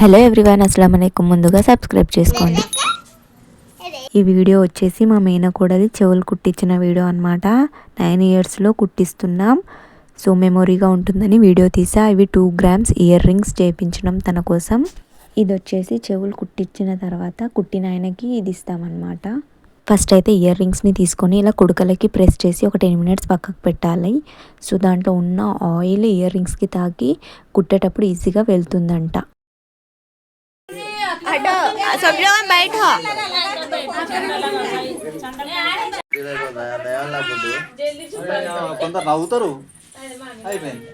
Hello everyone అస్సలం అయికం ముందుగా సబ్స్క్రైబ్ చేసుకోండి. ఈ వీడియో వచ్చేసి మా మేనకోడలి చెవులు కుట్టించిన వీడియో అనమాట నైన్ ఇయర్స్లో కుట్టిస్తున్నాం. సో మెమొరీగా ఉంటుందని వీడియో తీసా. ఇవి టూ గ్రామ్స్ ఇయర్ రింగ్స్ చేయించడం తన కోసం. ఇది వచ్చేసి చెవులు కుట్టించిన తర్వాత కుట్టిన ఆయనకి ఇది ఇస్తామన్నమాట. ఫస్ట్ అయితే ఇయర్ రింగ్స్ని తీసుకొని ఇలా కుడుకలకి ప్రెస్ చేసి ఒక టెన్ మినిట్స్ పక్కకు పెట్టాలి. సో దాంట్లో ఉన్న ఆయిల్ ఇయర్ రింగ్స్కి తాకి కుట్టేటప్పుడు ఈజీగా వెళ్తుందంట. हटो सब लोग बैठो కొందరు నవ్వుతారు అయిపోయింది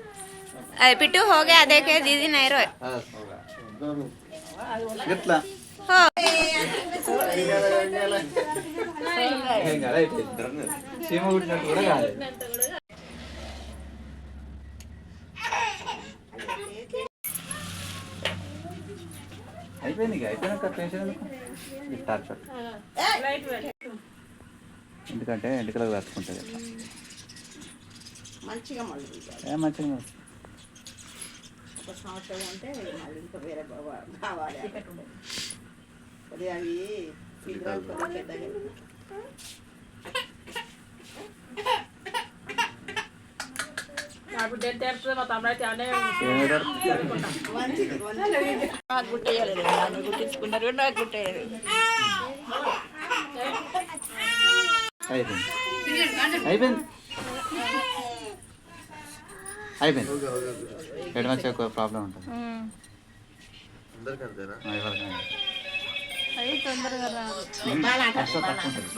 अरे पिट्टू हो गया देखे दीदी नहीं रोए ఎట్లా हो ఏం కాదు అయిపోయింది చీమ కుట్టినట్టు కూడా కాదు అయిపోయింది ఇక అయిపోయినాక టెన్షన్ ఎందుకు? ఇస్తారు ఎందుకంటే ఎంటికలకు రాసుకుంటుంది మంచిగా మళ్ళీ మంచిగా. ఒక సంవత్సరం ఉంటే మళ్ళీ ఇంకా వేరే కావాలి అవి కొద్దిగా పెద్దగా ఏమేడారు? మంచిది మంచిది నాకు నన్ను గుట్టించుకున్నారు నాకు గుట్టేయాలి అయిపోయింది అయిపోయింది అయిపోయింది ఎడమ ప్రాబ్లం ఉంటుంది ఎవరికైనా. అట్లా తక్కువ ఉంటుంది.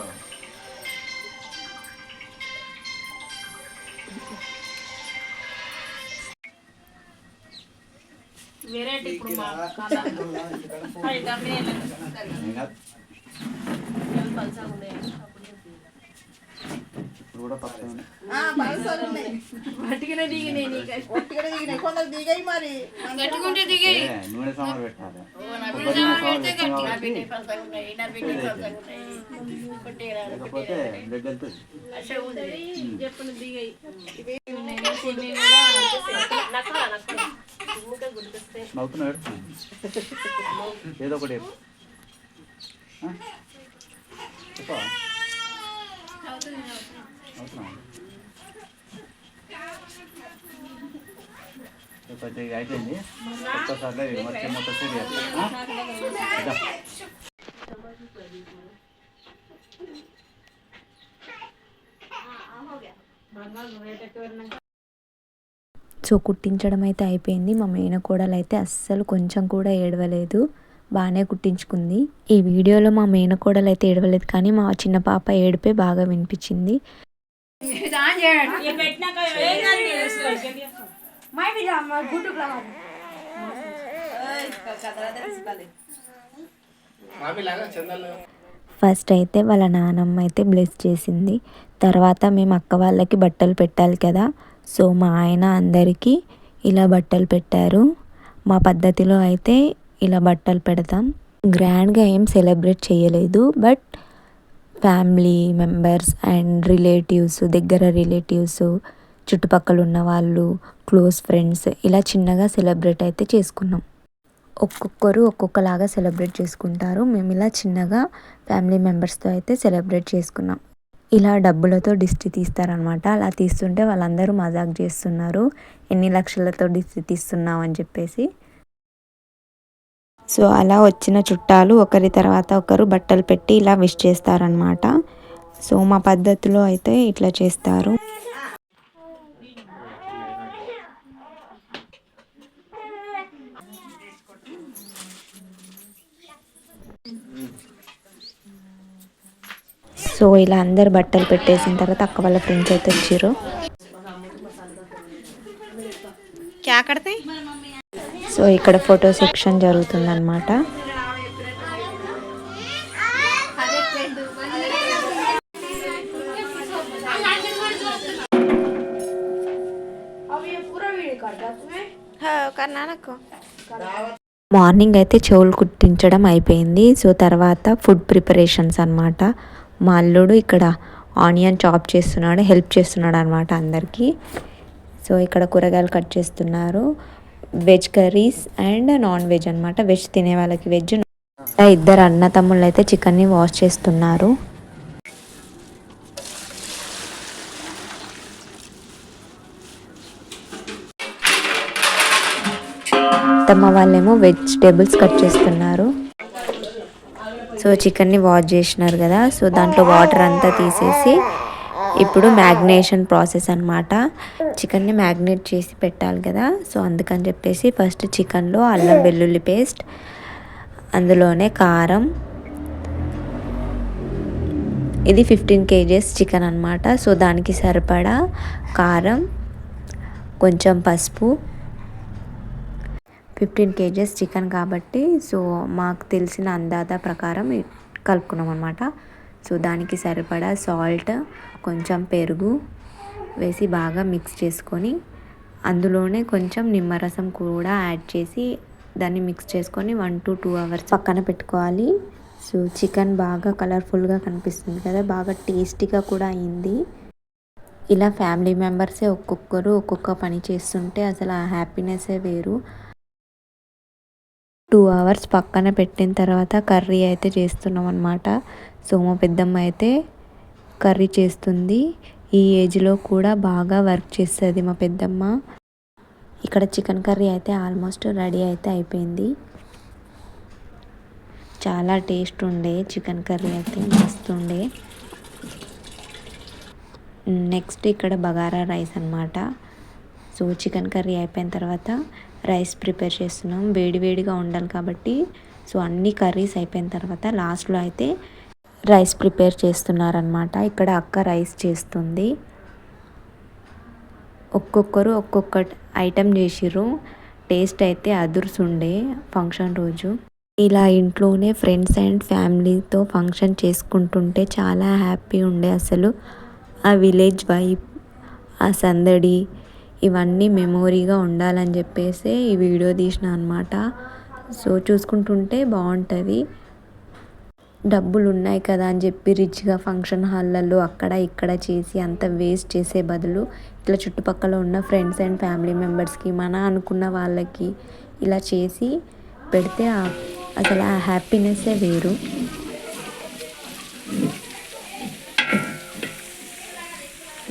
కాదు. ఇప్పుడు ఉన్నాయి? ఒట్టిగానే దిగినాయి కొందరు దిగాయి మరి. నూనె సామాన్ పెట్టాలి. లేకపోతే వెళ్తుంది నవ్వుతున్నాడు? ఏదో ఒకటి చెప్పు. ఆ? చెప్పవా కొంచెం అయిపోయింది. ఒక్కసారి మొత్తం మొత్తం సీరియస్ సో కుట్టించడం అయితే అయిపోయింది. మా మేనకోడలు అయితే అస్సలు కొంచెం కూడా ఏడవలేదు. బాగానే కుట్టించుకుంది. ఈ వీడియోలో మా మేనకోడలు అయితే ఏడవలేదు కానీ మా చిన్న పాప ఏడిపే బాగా వినిపించింది. ఫస్ట్ అయితే వాళ్ళ నానమ్మ అయితే బ్లెస్ చేసింది. తర్వాత మేము అక్క వాళ్ళకి బట్టలు పెట్టాలి కదా. సో మా ఆయన అందరికీ ఇలా బట్టలు పెట్టారు. మా పద్ధతిలో అయితే ఇలా బట్టలు పెడతాం. గ్రాండ్గా ఏం సెలబ్రేట్ చేయలేదు but family members and relatives దగ్గర రిలేటివ్స్ చుట్టుపక్కల ఉన్న వాళ్ళు క్లోజ్ ఫ్రెండ్స్ ఇలా చిన్నగా సెలబ్రేట్ అయితే చేసుకున్నాం. ఒక్కొక్కరు ఒక్కొక్కలాగా సెలబ్రేట్ చేసుకుంటారు. మేము ఇలా చిన్నగా ఫ్యామిలీ మెంబర్స్తో అయితే సెలబ్రేట్ చేసుకున్నాం. ఇలా డబ్బులతో దిష్టి తీస్తారనమాట అలా తీస్తుంటే వాళ్ళందరూ మజాక్ చేస్తున్నారు. ఎన్ని లక్షలతో దిష్టి తీస్తున్నావు అని చెప్పేసి. సో అలా వచ్చిన చుట్టాలు ఒకరి తర్వాత ఒకరు బట్టలు పెట్టి ఇలా విష్ చేస్తారనమాట సో మా పద్ధతిలో అయితే ఇట్లా చేస్తారు. సో ఇలా అందరు బట్టలు పెట్టేసిన తర్వాత అక్క వాళ్ళ ఫ్రెండ్స్ అయితే వచ్చారు సో ఇక్కడ ఫోటో సెక్షన్ జరుగుతుంది అనమాట మార్నింగ్ అయితే చెవులు కుట్టించడం అయిపోయింది. సో తర్వాత ఫుడ్ ప్రిపరేషన్స్ అనమాట మా అల్లుడు ఇక్కడ ఆనియన్ చాప్ చేస్తున్నాడు హెల్ప్ చేస్తున్నాడు అనమాట అందరికీ. సో ఇక్కడ కూరగాయలు కట్ చేస్తున్నారు. Veg curries and non veg అనమాట వెజ్ తినే వాళ్ళకి వెజ్ ఇద్దరు అన్న తమ్ముళ్ళు అయితే చికెన్ని వాష్ చేస్తున్నారు. తమ్మ వాళ్ళేమో వెజిటేబుల్స్ కట్ చేస్తున్నారు. సో చికెన్ని వాష్ చేసినారు కదా సో దాంట్లో వాటర్ అంతా తీసేసి ఇప్పుడు మ్యాగ్నేషన్ ప్రాసెస్ అనమాట చికెన్ని మ్యాగ్నేట్ చేసి పెట్టాలి కదా సో అందుకని చెప్పేసి ఫస్ట్ చికెన్లో అల్లం వెల్లుల్లి పేస్ట్ అందులోనే కారం. ఇది ఫిఫ్టీన్ కేజెస్ చికెన్ అనమాట సో దానికి సరిపడా కారం కొంచెం పసుపు ఫిఫ్టీన్ కేజెస్ చికెన్ కాబట్టి సో మాకు తెలిసిన అందాత ప్రకారం కలుపుకున్నాం అనమాట సో దానికి సరిపడా సాల్ట్ కొంచెం పెరుగు వేసి బాగా మిక్స్ చేసుకొని అందులోనే కొంచెం నిమ్మరసం కూడా యాడ్ చేసి దాన్ని మిక్స్ చేసుకొని వన్ టు టూ అవర్స్ పక్కన పెట్టుకోవాలి. సో చికెన్ బాగా కలర్ఫుల్గా కనిపిస్తుంది కదా బాగా టేస్టీగా కూడా అయింది. ఇలా ఫ్యామిలీ మెంబర్సే ఒక్కొక్కరు ఒక్కొక్క పని చేస్తుంటే అసలు ఆ హ్యాపీనెస్సే వేరు. టూ అవర్స్ పక్కన పెట్టిన తర్వాత కర్రీ అయితే చేస్తున్నాం అనమాట సో మా పెద్దమ్మ అయితే కర్రీ చేస్తుంది. ఈ ఏజ్లో కూడా బాగా వర్క్ చేస్తుంది మా పెద్దమ్మ. ఇక్కడ చికెన్ కర్రీ అయితే ఆల్మోస్ట్ రెడీ అయితే అయిపోయింది. చాలా టేస్ట్ ఉండే చికెన్ కర్రీ అయితే మస్తు ఉండే. నెక్స్ట్ ఇక్కడ బగారా రైస్ అనమాట సో చికెన్ కర్రీ అయిపోయిన తర్వాత రైస్ ప్రిపేర్ చేస్తున్నాం. వేడి వేడిగా ఉండాలి కాబట్టి. సో అన్ని కర్రీస్ అయిపోయిన తర్వాత లాస్ట్లో అయితే రైస్ ప్రిపేర్ చేస్తున్నారనమాట ఇక్కడ అక్క రైస్ చేస్తుంది. ఒక్కొక్కరు ఒక్కొక్క ఐటెం చేసిర్రు. టేస్ట్ అయితే అదుర్సుండే ఫంక్షన్ రోజు. ఇలా ఇంట్లోనే ఫ్రెండ్స్ అండ్ ఫ్యామిలీతో ఫంక్షన్ చేసుకుంటుంటే చాలా హ్యాపీ ఉండే అసలు. ఆ విలేజ్ వైబ్ ఆ సందడి ఇవన్నీ మెమోరీగా ఉండాలని చెప్పేసి ఈ వీడియో తీసిన అనమాట సో చూసుకుంటుంటే బాగుంటుంది. డబ్బులు ఉన్నాయి కదా అని చెప్పి రిచ్గా ఫంక్షన్ హాల్లలో అక్కడ ఇక్కడ చేసి అంత వేస్ట్ చేసే బదులు ఇట్లా చుట్టుపక్కల ఉన్న ఫ్రెండ్స్ అండ్ ఫ్యామిలీ మెంబర్స్కి మన అనుకున్న వాళ్ళకి ఇలా చేసి పెడితే అసలు ఆ హ్యాపీనెస్సే వేరు.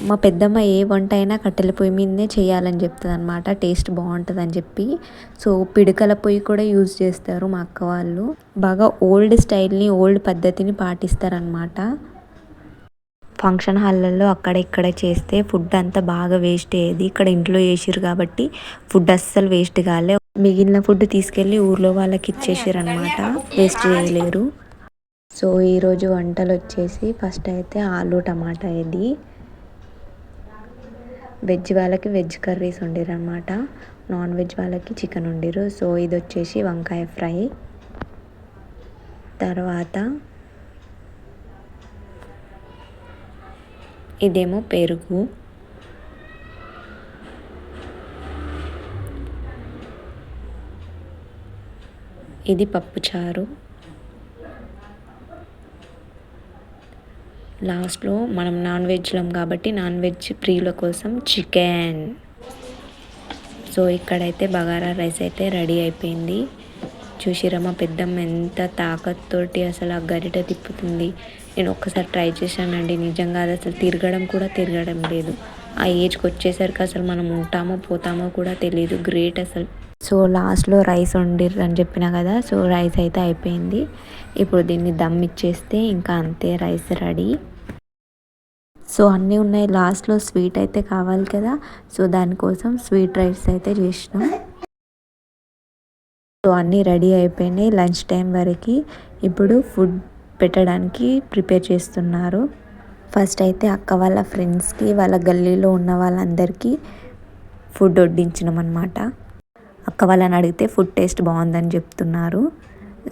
మా పెద్దమ్మ ఏ వంట అయినా కట్టెల పొయ్యి మీదనే చేయాలని చెప్తుంది అనమాట టేస్ట్ బాగుంటుంది అని చెప్పి. సో పిడకల పొయ్యి కూడా యూజ్ చేస్తారు మా అక్క వాళ్ళు. బాగా ఓల్డ్ స్టైల్ని ఓల్డ్ పద్ధతిని పాటిస్తారనమాట ఫంక్షన్ హాల్లలో అక్కడ ఇక్కడ చేస్తే ఫుడ్ అంతా బాగా వేస్ట్ అయ్యేది. ఇక్కడ ఇంట్లో చేసిర్రు కాబట్టి ఫుడ్ అస్సలు వేస్ట్ కాలే. మిగిలిన ఫుడ్ తీసుకెళ్ళి ఊర్లో వాళ్ళకి ఇచ్చేసారు అనమాట వేస్ట్ చేయలేరు. సో ఈరోజు వంటలు వచ్చేసి ఫస్ట్ అయితే ఆలు టమాటా ఇది. వెజ్ వాళ్ళకి వెజ్ కర్రీస్ వండిరు అనమాట నాన్ వెజ్ వాళ్ళకి చికెన్ వండిరు. సో ఇది వచ్చేసి వంకాయ ఫ్రై. తర్వాత ఇదేమో పెరుగు. ఇది పప్పుచారు లాస్ట్లో మనం నాన్ వెజ్లం కాబట్టి నాన్ వెజ్ ప్రియుల కోసం చికెన్. సో ఇక్కడైతే బగారా రైస్ అయితే రెడీ అయిపోయింది. చూసిరా పెద్దమ్మ ఎంత తాకత్తోటి అసలు ఆ గరిట తిప్పుతుంది. నేను ఒక్కసారి ట్రై చేశానండి. నిజంగా అది అసలు తిరగడం కూడా తిరగడం లేదు. ఆ ఏజ్కి వచ్చేసరికి అసలు మనం ఉంటామో పోతామో కూడా తెలియదు గ్రేట్ అసలు. సో లాస్ట్లో రైస్ వండిర్రు అని చెప్పిన కదా సో రైస్ అయితే అయిపోయింది. ఇప్పుడు దీన్ని దమ్ ఇచ్చేస్తే ఇంకా అంతే రైస్ రెడీ. సో అన్నీ ఉన్నాయి. లాస్ట్లో స్వీట్ అయితే కావాలి కదా సో దానికోసం స్వీట్ రైస్ అయితే చేసినాం. సో అన్నీ రెడీ అయిపోయినాయి లంచ్ టైం వరకు. ఇప్పుడు ఫుడ్ పెట్టడానికి ప్రిపేర్ చేస్తున్నారు. ఫస్ట్ అయితే అక్క వాళ్ళ ఫ్రెండ్స్కి వాళ్ళ గల్లీలో ఉన్న వాళ్ళందరికీ ఫుడ్ వడ్డించినాం అనమాట అక్క వాళ్ళని అడిగితే ఫుడ్ టేస్ట్ బాగుందని చెప్తున్నారు.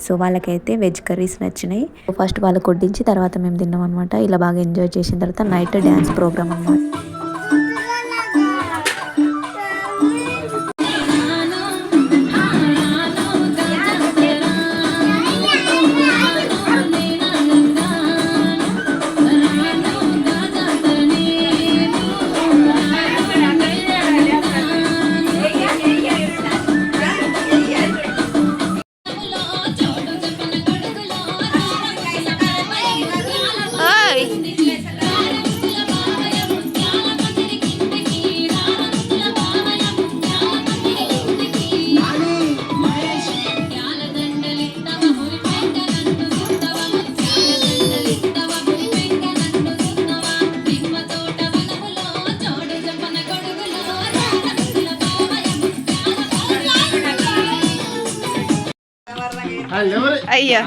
సో వాళ్ళకైతే వెజ్ కర్రీస్ నచ్చినాయి. ఫస్ట్ వాళ్ళకి వడ్డించి తర్వాత మేము తిన్నాం అనమాట ఇలా బాగా ఎంజాయ్ చేసిన తర్వాత నైట్ డ్యాన్స్ ప్రోగ్రామ్ అనమాట అయ్యో.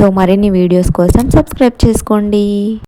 సో మరిన్ని వీడియోస్ కోసం సబ్స్క్రైబ్ చేసుకోండి.